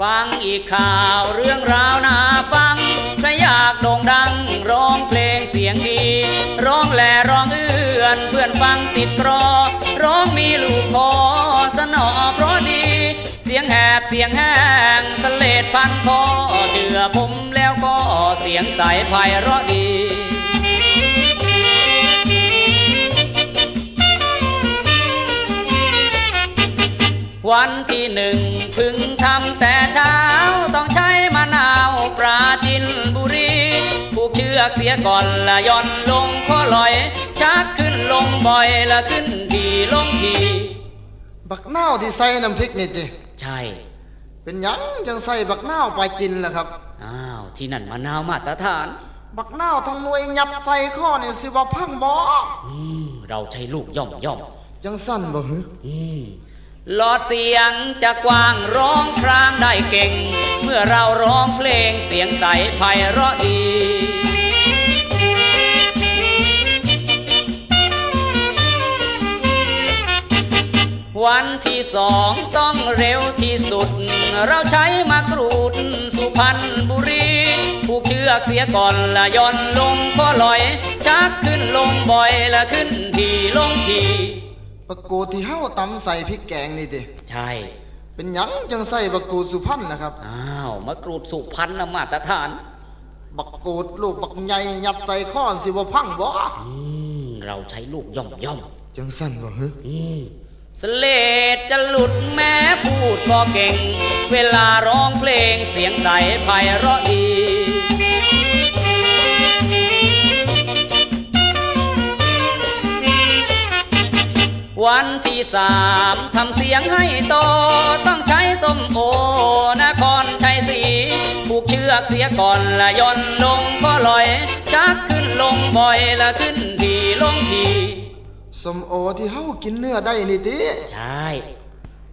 ฟังอีกข่าวเรื่องราวนาฟังถ้าอยากโด่งดัง ร้องเพลงเสียงดี ร้องแหล่ร้องเอื้อนเพื่อนฟังติดครอ ร้องมีลูกคอสนอเพราะดี เสียงแหบเสียงแห้งทะเลดพันคอเชื่อผมแล้วก็เสียงใสไพเราะดีวันที่หนึ่งพึงทำแต่ กเชือกเสียก่อนละย่อนลงข้อลอย ชักขึ้นลงบ่อยละขึ้นทีลงทีบักนาวที่ใส่น้ำพริกนี่ติใช่ เป็นหยังจังใส่บักนาวไปกินล่ะครับอ้าวที่นั่นมะนาวมาตรฐาน บักนาวทั้งหน่วยยัดใส่ข้อนี่สิว่าพังบ่อืมเราใช้ลูกย่อมย่อมจังสั้นบ่ฮึอืมหลอดเสียงจะกว้างร้องครางได้เก่ง เมื่อเราร้องเพลงเสียงใสไพเราะดี ที่สองต้องเร็วที่สุด เราใช้มากรูดสุพรรณบุรีผูกเชือกเสียก่อนละย่อนลงก็ลอย ชักขึ้นลงบ่อยละขึ้นทีลงทีบักกูดที่เฮาตำใส่พริกแกงนี่ติใช่ เป็นหยังจังใส่บักกูดสุพรรณนะครับอ้าวมะกรูดสุพรรณนะมาตรฐานบักกูดลูกบักใหญ่ยัดใส่ข้อสิว่าพังบ่อืมเราใช้ลูกย่อมย่อมจังสั้นบ่ฮึอืม สเลดจะหลุดแม้พูดก็เก่ง เวลาร้องเพลงเสียงใสไพเราะดีวันที่สามทำเสียงให้โต ต้องใช้ส้มโอนครชัยศรีผูกเชือกเสียก่อนละย่อนลงก็ลอย ชักขึ้นลงบ่อยละขึ้นทีลงที สมโอที่เฮากินเนื้อได้นี่ติใช่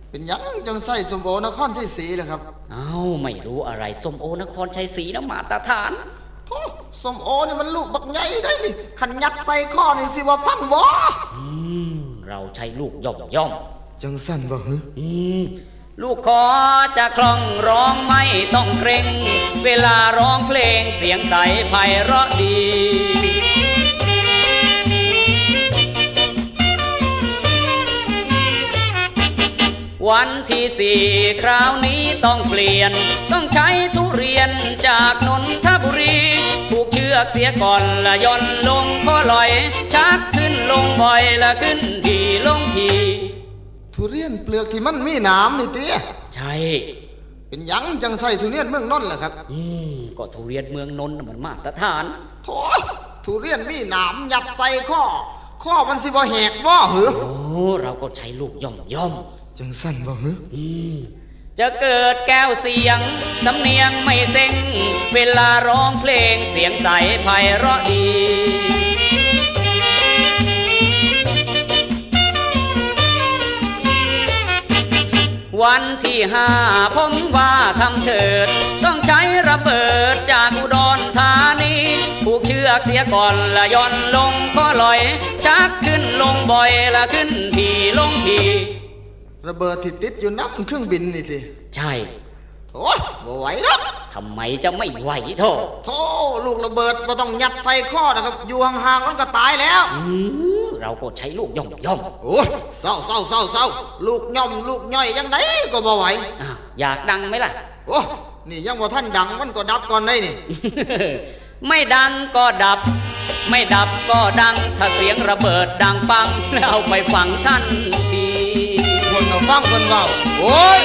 เป็นหยังจังใส่สมโอนครที่สีล่ะครับ เอ้าไม่รู้อะไรส้มโอนครชัยศรีนะมาตรฐานโอ้สมโอนี่มันลูกบักใหญ่ได้นี่ขันยัดใส่ข้อนี่สิว่าพังบ่อืมเราใช้ลูกย่อมย่อมจังสั้นบ่ฮึอืมลูกคอจะคล่องร้องไม่ต้องเกรง เวลาร้องเพลงเสียงใสไพเราะดี วันที่สี่คราวนี้ต้องเปลี่ยน ต้องใช้ทุเรียนจากนนทบุรีผูกเชือกเสียก่อนละย่อนลงก็ลอย ชักขึ้นลงบ่อยละขึ้นทีลงที ทุเรียนเปลือกที่มันมีหนามนี่ติใช่ เป็นหยังจังใส่ทุเรียนเมืองนนท์ล่ะครับอืมก็ทุเรียนเมืองนนท์น่ะมันมาตรฐาน โถทุเรียนมีหนามยัดใส่ข้อข้อมันสิบ่แหกบ่หือ โอ้เราก็ใช้ลูกย่อมย่อม จังสั้นบ่หืออืมจะเกิดแก้วเสียง สำเนียงไม่เซ็ง เวลาร้องเพลงเสียงใสไพเราะดีวันที่ห้าผมว่าทำเถิด ต้องใช้ระเบิดจากอุดรธานีผูกเชือกเสียก่อนละย่อนลงก็ลอย ชักขึ้นลงบ่อยละขึ้นทีลงที ระเบิดที่ติดอยู่นับเครื่องบินนี่สิ ใช่โอ้ยบ่ไหวแล้วทำไมจะไม่ไหวโทษโธ่ลูกระเบิดบ่ต้องยัดใส่ข้อนะครับ อยู่ห่างๆมันก็ตายแล้วอืมเราก็ใช้ลูกย่อมย่อมโอ้ยเศร้าเศร้าเศร้าเศร้าลูกย่อม ลูกย่อยยังไงก็บ่ไหวอ้าวอยากดังไหมล่ะ โอ้นี่ยังบ่ท่านดังมันก็ดับก่อนได้นี่ ไม่ดังก็ดับ ไม่ดับก็ดัง ถ้าเสียงระเบิดดังปังแล้วไปฟังทันที คนเอาฟังคนเว้าโอ้ย